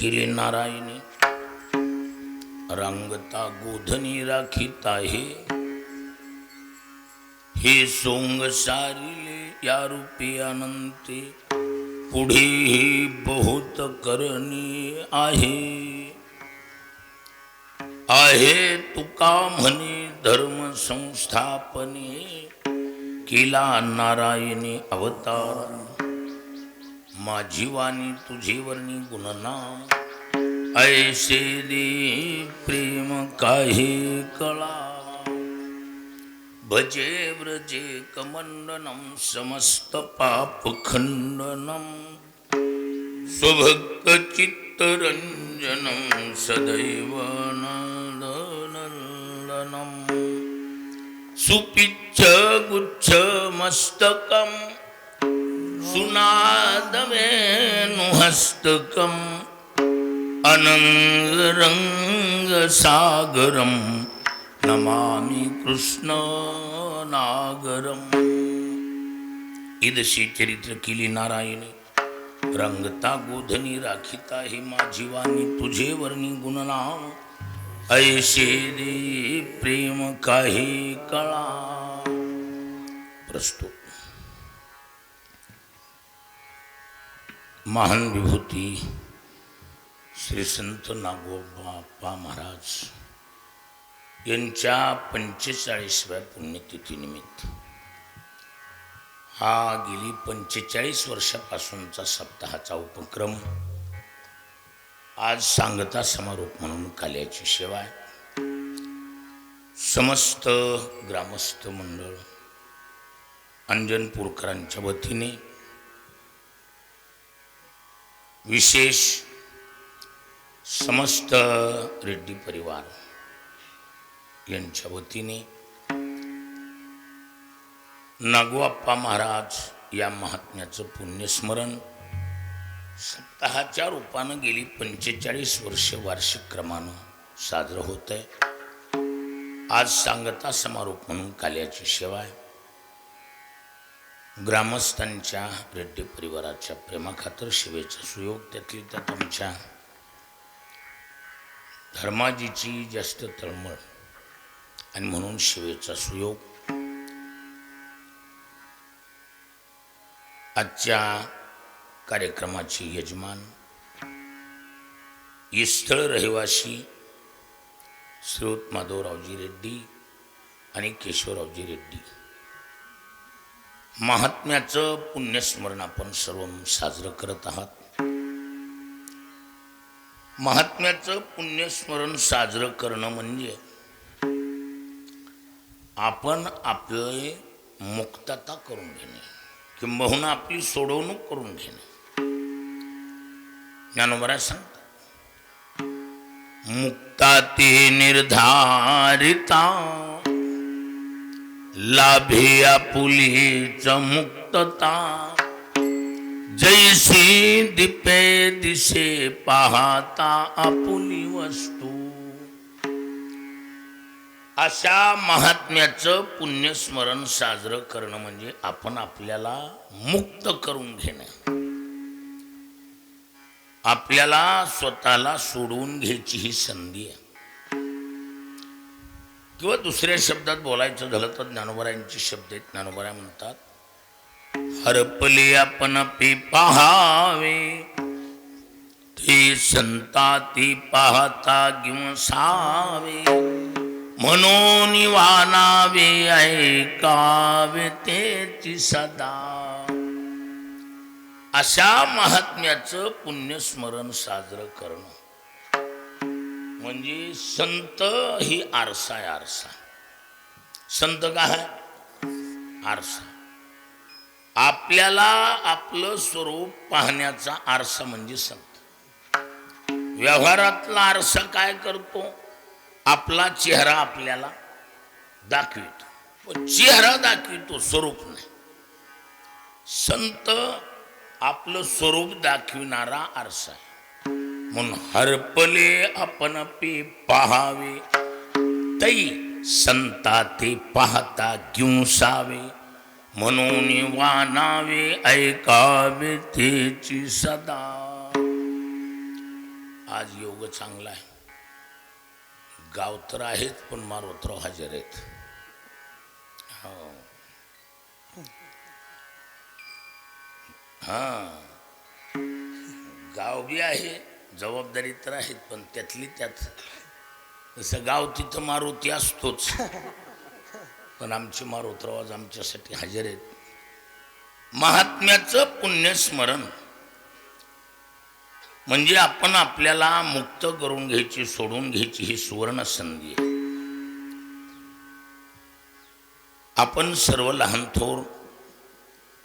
केले नारायणी रांगता गोधनी राखीत आहे. हे सोंग सारिले या रूपी अनंते पुढेही बहुत करणी आहे. आहे तुका म्हणे धर्म संस्थापने केला नारायणी अवतार. माझी वाणी तुझी वर्णी गुणनाम ऐसे दे प्रेम काही कळा. भजे व्रजे कमंडनम समस्त पाप खंडनम. स्वभक्त चित्तरंजनम सदैव नंदनम सुपिच्छ गुच्छ मस्तकम सुनादवेणुहस्तकम् अनङ्गरङ्गसागरं नमामि कृष्णनागरम् इदशी चरित्र केली नारायणी। रंगता गोधनी राखिता हे माझी वाणी तुझे वर्णी गुणनाम। ऐशे दे प्रेम काही कळा। प्रस्तुत। महान विभूती श्री संत नागोबाप्पा महाराज यांच्या पंचेचाळीसव्या पुण्यतिथीनिमित्त. हा गेली पंचेचाळीस वर्षापासूनचा सप्ताहाचा उपक्रम आज सांगता समारोप म्हणून काल्याची सेवा आहे. समस्त ग्रामस्थ मंडळ अंजनपूरकरांच्या वतीने विशेष समस्त रेड्डी परिवार यांच्या वतीने नागोआप्पा महाराज या महात्म्याचं पुण्यस्मरण सप्ताहाच्या रूपानं गेली पंचेचाळीस वर्ष वार्षिक क्रमानं साजरं होत आहे आज सांगता समारोप म्हणून काल्याची सेवा आहे. ग्रामस्थांच्या रेड्डी परिवाराच्या प्रेमाखातर शिवेचा सुयोग त्यातली त्यात आमच्या धर्माजीची जास्त तळमळ आणि म्हणून शिवेचा सुयोग. आजच्या कार्यक्रमाची यजमान स्थळ रहिवासी श्रीयुत माधवरावजी रेड्डी आणि केशवरावजी रेड्डी. महात्म्याचं पुण्यस्मरण आपण सर्व साजरं करत आहात. महात्म्याचं पुण्यस्मरण साजरं करणं म्हणजे आपण आपले मुक्तता करून घेणे किंबहुना आपली सोडवणूक करून घेणे. ज्ञानोबरा सांगतात मुक्ता ते निर्धारिता लाभे च मुक्तता जैसी दिपे दिसे पाहता आपुली वस्तू। अशा महात्म्याचं पुण्यस्मरण साजरं करणं म्हणजे आपण आपल्याला मुक्त करून घेणं. आपल्याला स्वतःला सोडवून घ्यायची ही संधी आहे. किंवा दुसऱ्या शब्दात बोलायचं झालं तर ज्ञानोबरायांचे शब्द आहेत. ज्ञानोबराय म्हणतात हरपली आपण पी पहावे ती संता ती पाहता सावे. म्हणून वानावे ऐकावे तेची सदा. अशा महात्म्याचं पुण्यस्मरण साजरं करणं. म्हणजे संत ही आरसा आहे आरसा. संत काय आरसा. आपल्याला आपलं स्वरूप पाहण्याचा आरसा म्हणजे संत. व्यवहारातला आरसा काय करतो? आपला चेहरा आपल्याला दाखवितो. चेहरा दाखवितो स्वरूप नाही. संत आपलं स्वरूप दाखविणारा आरसा आहे. म्हणून हरपले आपण पी पहावे। तई संता ते पाहता घेऊसावे म्हणून वानावे ऐकावे तेची सदा। आज योग चांगला आहे। गाव तर आहेत पण मारोत्र हजर आहेत. हो. हां. गाव बी आहे. जबाबदारी तर आहेत पण त्यातली त्यात जसं गाव तिथं मारुती असतोच. पण आमचे मारुतराव आज आमच्यासाठी हजर आहेत. महात्म्याचं पुण्यस्मरण. म्हणजे आपण आपल्याला मुक्त करून घ्यायची सोडून घ्यायची ही सुवर्ण संधी आहे. आपण सर्व लहान थोर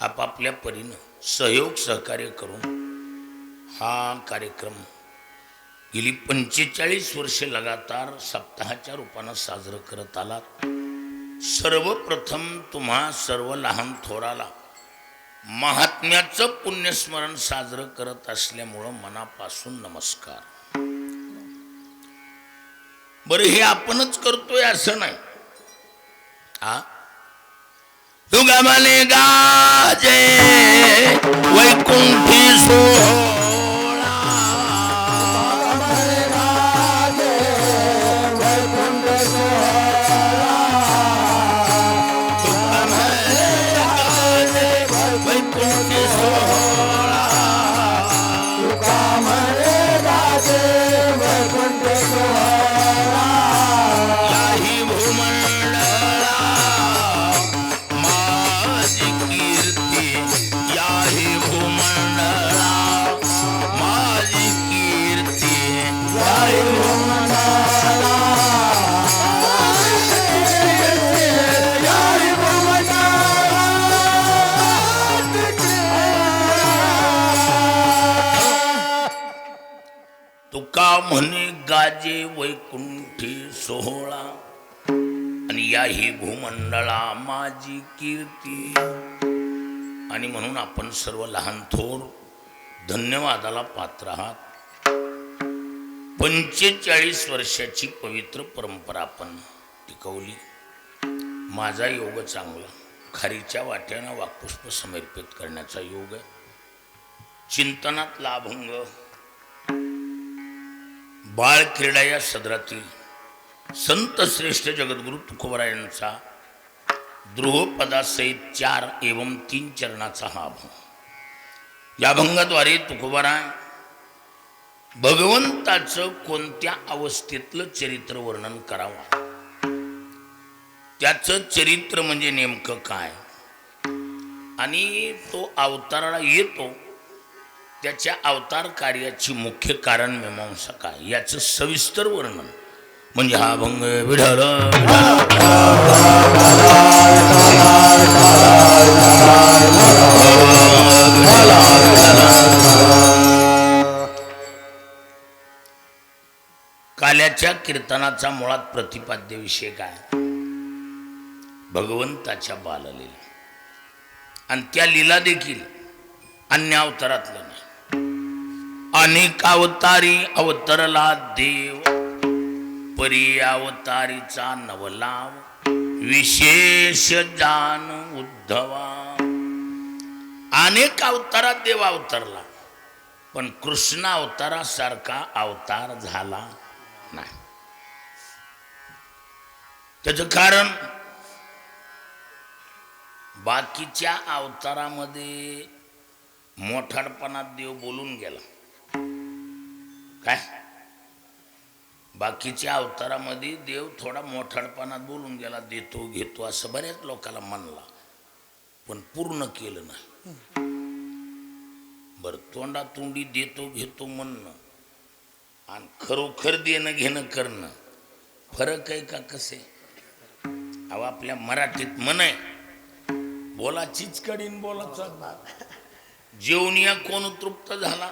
आपापल्या परीनं सहयोग सहकार्य करून हा कार्यक्रम गेली पंचेचाळीस वर्ष लगातार सप्ताहाच्या रूपानं साजरं करत आलात. सर्वप्रथम तुम्हा सर्व लहान थोराला महात्म्याचं पुण्यस्मरण साजरं करत असल्यामुळं मनापासून नमस्कार. बरं हे आपणच करतोय असं नाही. आ? तुगा गाजे वैकुंठी सोहो. तुका म्हणे गाजे वैकुंठी सोहळा. आणि याही भूमंडळा माझी कीर्ती. आणि म्हणून आपण सर्व लहान थोर धन्यवादाला पात्र आहात. पंचेचाळीस वर्षाची पवित्र परंपरा आपण टिकवली. माझा योग चांगला. खारीच्या वाट्यानं वाक्पुष्प समर्पित करण्याचा योग आहे. चिंतनात लाभंग. बाळ क्रीडा या सदरातील संत श्रेष्ठ जगद्गुरु तुकोबरायांचा द्रोहपदासहित चार एवं तीन चरणाचा हा अभंग. या अभंगाद्वारे तुकोबारा भगवंताचं कोणत्या अवस्थेतलं चरित्र वर्णन करावं? त्याचं चरित्र म्हणजे नेमकं काय? आणि तो अवताराला येतो. त्याच्या अवतार कार्याची मुख्य कारण मीमांसा काय? याचं सविस्तर वर्णन. म्हणजे हा अभंग विढळ काल्याच्या कीर्तनाचा मुळात प्रतिपाद्य विषय काय? भगवंताच्या बाललीला. आणि त्या लीला देखील अन्य अवतारातल्या अनेक अवतारी अवतरला देव. परी अवतारीचा नवलाव विशेष जान उद्धवा. अनेक अवतारात देव अवतरला पण कृष्ण अवतारासारखा अवतार झाला नाही. त्याचं कारण बाकीच्या अवतारामध्ये मोठाडपणात देव बोलून गेला. काय? बाकीच्या अवतारामध्ये देव थोडा मोठाडपणात बोलून गेला देतो घेतो असं बऱ्याच लोकांना म्हणला पण पूर्ण केलं नाही. बरं तोंडा तोंडी देतो घेतो म्हणणं आणि खरोखर देणं घेणं करणं फरक आहे का कसे? अहो आपल्या मराठीत मन आहे बोला चिचकडीन बोला चालणार जेवणिया कोण तृप्त झाला?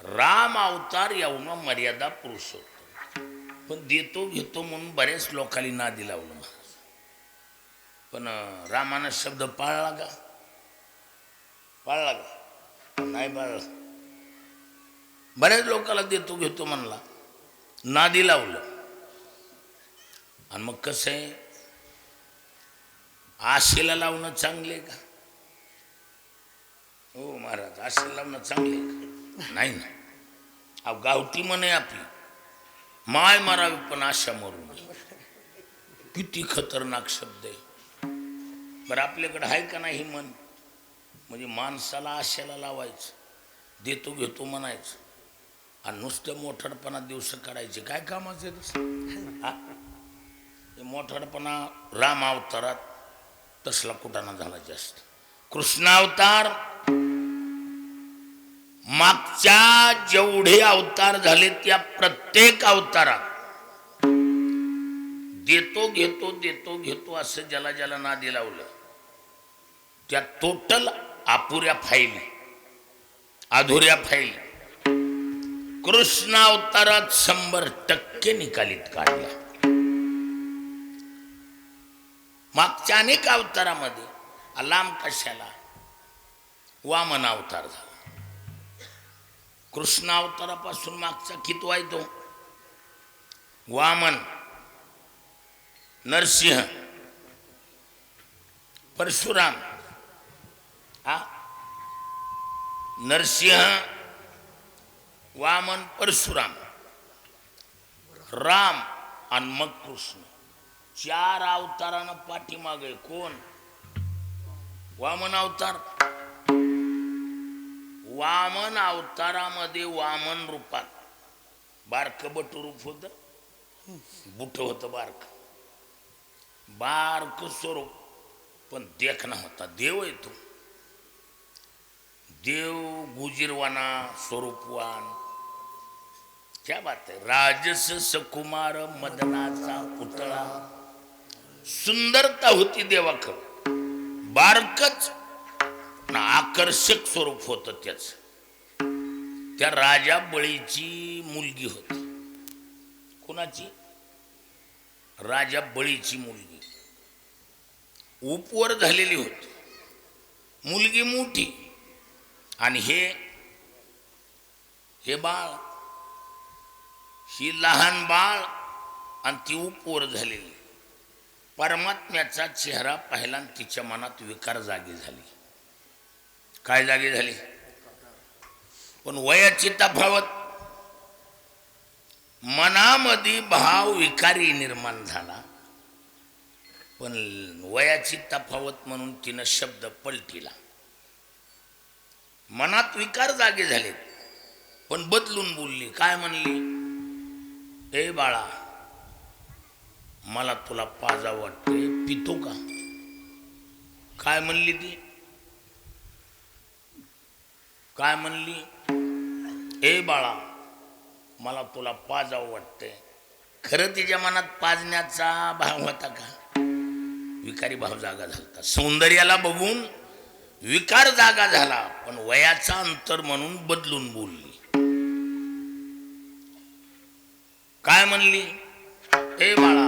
राम अवतार एवढा मर्यादा पुरुषोत्तम पण देतो घेतो म्हणून बऱ्याच लोकांनी नादी लावलं महाराज पण रामानं शब्द पाळला का? पाळला का? नाही पाळला. बऱ्याच लोकांना देतो घेतो म्हणला. नादी लावलं. आणि मग कसं आहे? आशेला लावणं चांगले का? हो महाराज आशेला लावणं चांगले का? नाही ना अहो गावठी म्हणे आपली. माय मारावी पण आशा मरू नये. किती खतरनाक शब्द आहे. बरं आपल्याकडे आहे का नाही मन म्हणजे माणसाला आशेला लावायचं देतो घेतो म्हणायचं. आणि नुसतं मोठडपणा दिवस काढायचे. काय कामाचे तसं? हा? मोठडपणा राम अवतारात तसला कुटाणा झाला जास्त. कृष्णावतार मागच्या जेवढे अवतार झाले त्या प्रत्येक अवतारात देतो घेतो देतो घेतो असं ज्याला ज्याला नादी लावलं त्या टोटल अपुऱ्या फाईल अधुऱ्या फाईल कृष्ण अवतारात शंभर टक्के निकालीत काढल्या मागच्या अनेक अवतारामध्ये लांब कशाला? वामन अवतार झाला. कृष्णावतारापासून मागचा कितवा तो वामन नरसिंह परशुराम हा? नरसिंह वामन परशुराम राम आणि मग कृष्ण. चार अवतारानं पाठीमागे कोण? वामन अवतार. वामन अवतारामध्ये वामन रूपात. बारक बट रूप होत. बुट होतं बारक. बारक स्वरूप. पण देखना होता. देव आहे तो देव गुजीरवाना स्वरूपवान. क्या बात आहे. राजस सकुमार मदनाचा पुतळा. सुंदरता होती देवाक बारकच पण आकर्षक स्वरूप होतं त्याच. त्या राजा बळीची मुलगी होती. कुणाची? राजा बळीची मुलगी. उपवर झालेली होती. मुलगी मोठी. आणि हे हे बाळ ही लहान बाळ आणि ती उपवर झालेली. परमात्म्याचा चेहरा पाहिला तिच्या मनात विकार जागी झाली. काय जागी झाली? पण वयाची तफावत मनामध्ये भाव विकारी निर्माण झाला. पण वयाची तफावत म्हणून तिनं शब्द पलटिला. मनात विकार जागे झाले पण बदलून बोलली. काय म्हणली? ए बाळा मला तुला पाजा वाटते पितो का? काय म्हणली ती? काय म्हणली? ए बाळा मला तुला पाजावं वाटतंय. खरं तिच्या मनात पाजण्याचा भाव होता का? विकारी भाव जागा झाला सौंदर्याला बघून विकार जागा झाला पण वयाचा अंतर म्हणून बदलून बोलली. काय म्हणली? ए बाळा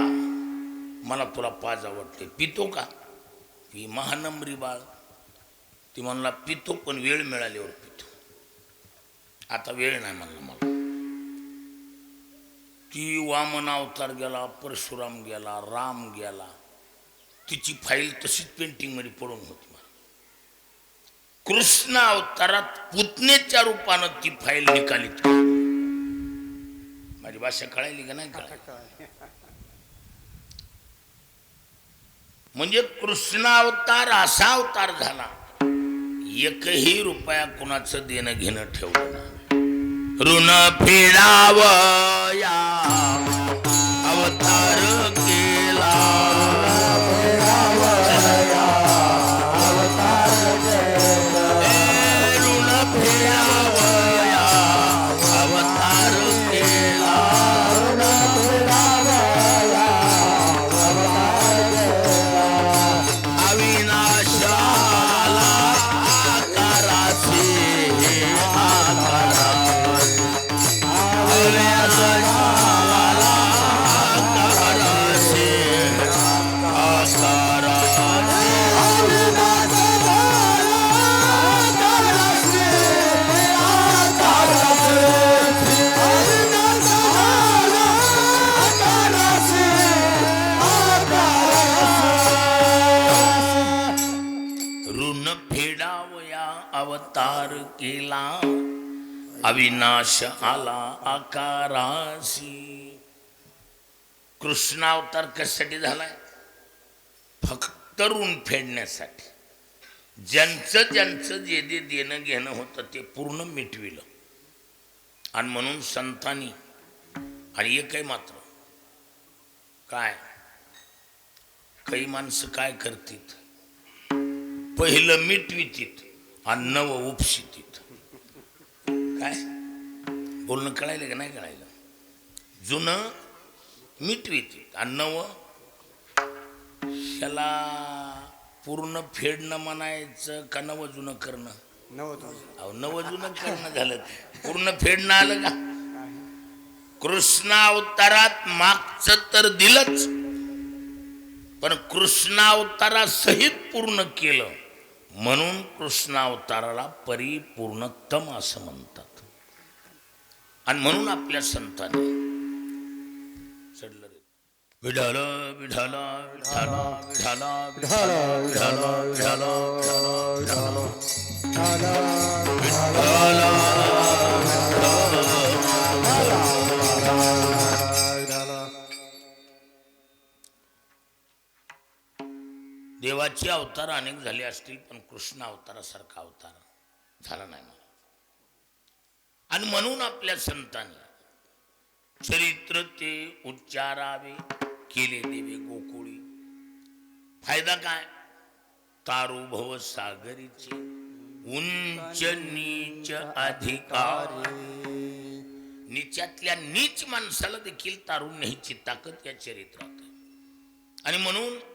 मला तुला पाज आवडते पितो का? ही महानंबरी बाळ. ती म्हणला पितो पण वेळ मिळाल्यावर पितो. आता वेळ नाही म्हणला मला. ती वामन अवतार गेला परशुराम गेला राम गेला. तिची फाईल तशीच पेंटिंगमध्ये पडून होती मला. कृष्ण अवतारात पुतण्याच्या रूपानं ती फाईल निकालीत. माझी भाषा कळायली का नाही कळायली म्हणजे कृष्ण अवतार असा अवतार झाला एकही रुपया कुणाचं देणं घेणं ठेवलं नाही. ऋण फेडावया ऋण केला. अविनाश आला आकारासी कृष्णावतार कशासाठी झालाय? फक्त ऋण फेडण्यासाठी. ज्यांचं ज्यांचं जे जे देणं घेणं होतं ते पूर्ण मिटविलं. आणि म्हणून संतांनी आणि एकही मात्र काय? काही माणसं काय करतीत? पहिलं मिटवितीत. आणि नव उपशितीत काय? बोलणं कळायलं का नाही कळायलं? जुनं मिटवितीत आणि नवं ह्याला पूर्ण फेडणं म्हणायचं का नवं जुनं करणं? अहो नवं जुनं करणं झालं. पूर्ण फेडणं आलं का? कृष्ण अवतारात मागचं तर दिलंच. पण कृष्णावतारासहित पूर्ण केलं. म्हणून कृष्णावताराला परिपूर्णतम असं म्हणतात आणि म्हणून आपल्या संतांनी चढलं विढाला विठाल विठाल विठाल विठाल विठाल विठाल विठाल विठाल विठाल देवाचे अवतार अनेक झाले असतील पण कृष्ण अवतारासारखा अवतार झाला नाही मला आणि म्हणून आपल्या संतांनी चरित्र ते उच्चारावे केले देवे गोकुळी. फायदा काय? तारुभव सागरीचे उंच नीच अधिकार. नीचातल्या नीच माणसाला देखील तारुण्याची ताकद या चरित्रात आहे. आणि म्हणून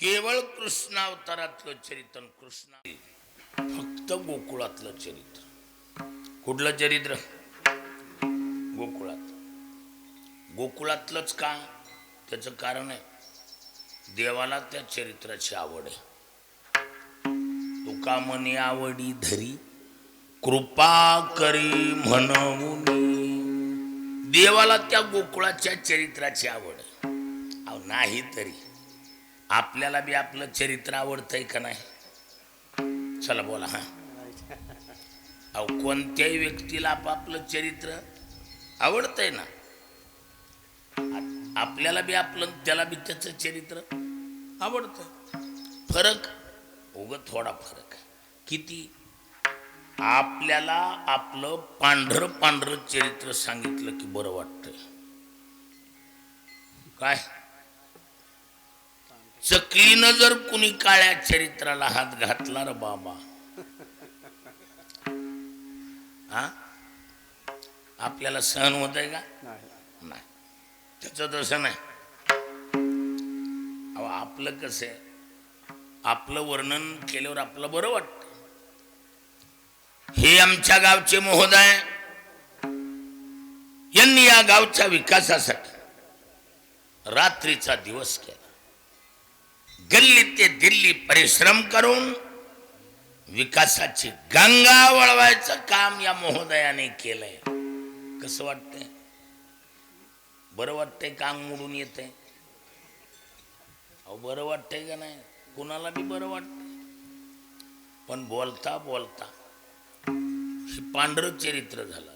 केवळ कृष्णावतारातलं चरित्र कृष्ण फक्त गोकुळातलं चरित्र. कुठलं चरित्र? गोकुळात. गोकुळातलंच का? त्याचं कारण आहे. देवाला त्या चरित्राची आवड आहे. तुका मने आवडी धरी कृपा करी म्हणून देवाला त्या गोकुळाच्या चरित्राची आवड आहे. अहो नाही तरी. आपल्याला बी आपलं चरित्र आवडतंय का नाही? चला बोला हा. अहो कोणत्याही व्यक्तीला आपापलं चरित्र आवडतंय ना? आपल्याला बी आपलं त्याला बी त्याचं चरित्र आवडतं. फरक उग थोडा फरक. किती आपल्याला आपलं पांढरं पांढरं चरित्र सांगितलं की बरं वाटतं काय? चकलीनं जर कुणी काळ्या चरित्राला हात घातला र बाबा. हा आपल्याला सहन होत आहे का? नाही. त्याचं तसं नाही अहो आपलं कसं आहे? आपलं वर्णन केल्यावर आपलं बरं वाटतं. हे आमच्या गावचे महोदय यांनी या गावच्या विकासासाठी रात्रीचा दिवस केला. गल्ली ते दिल्ली परिश्रम करून विकासाची गंगा वळवायचं काम या महोदयाने केलंय. कसं वाटतंय? बरं वाटतंय काम मोडून येतंय? अहो बरं वाटतंय का नाही? कुणाला बी बरं वाटतंय? पण बोलता बोलता हे पांढरं चरित्र झालं.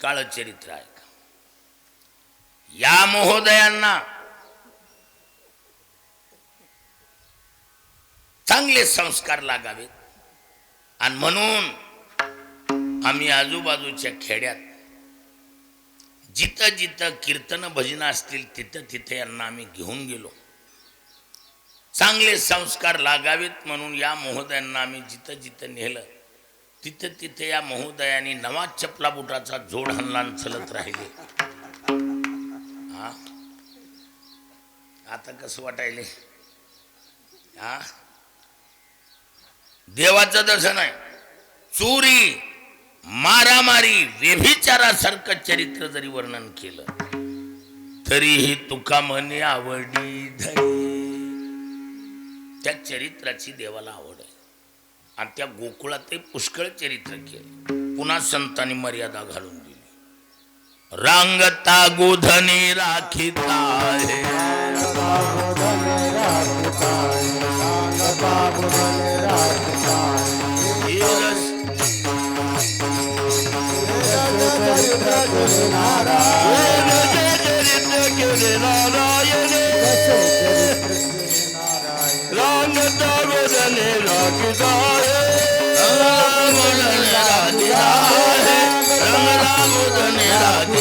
काळ चरित्र आहे का? या महोदयांना चांगले संस्कार लागावेत आणि म्हणून आम्ही आजूबाजूच्या खेड्यात जिथं जिथं कीर्तन भजन असतील तिथं तिथे यांना आम्ही घेऊन गेलो. चांगले संस्कार लागावेत म्हणून या महोदयांना आम्ही जिथं जिथं नेलं तिथं तिथे या महोदयाने नवा चपला बुटाचा जोड हल्ला चलत राहिले. हा? आता कसं वाटायले? हा? देवाचं दर्शन आहे. चोरी मारामारी व्यभिचारासारखं चरित्र जरी वर्णन केलं तरीही तुका म्हणे आवडी धरी. त्या चरित्राची देवाला आवड आहे. आणि त्या गोकुळात पुष्कळ चरित्र केलं. पुन्हा संतांनी मर्यादा घालून दिली. रांगता गोधनी राखिता आहे Ram Ram Ram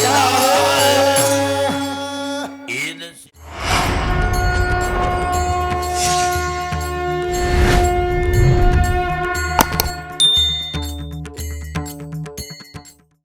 Ram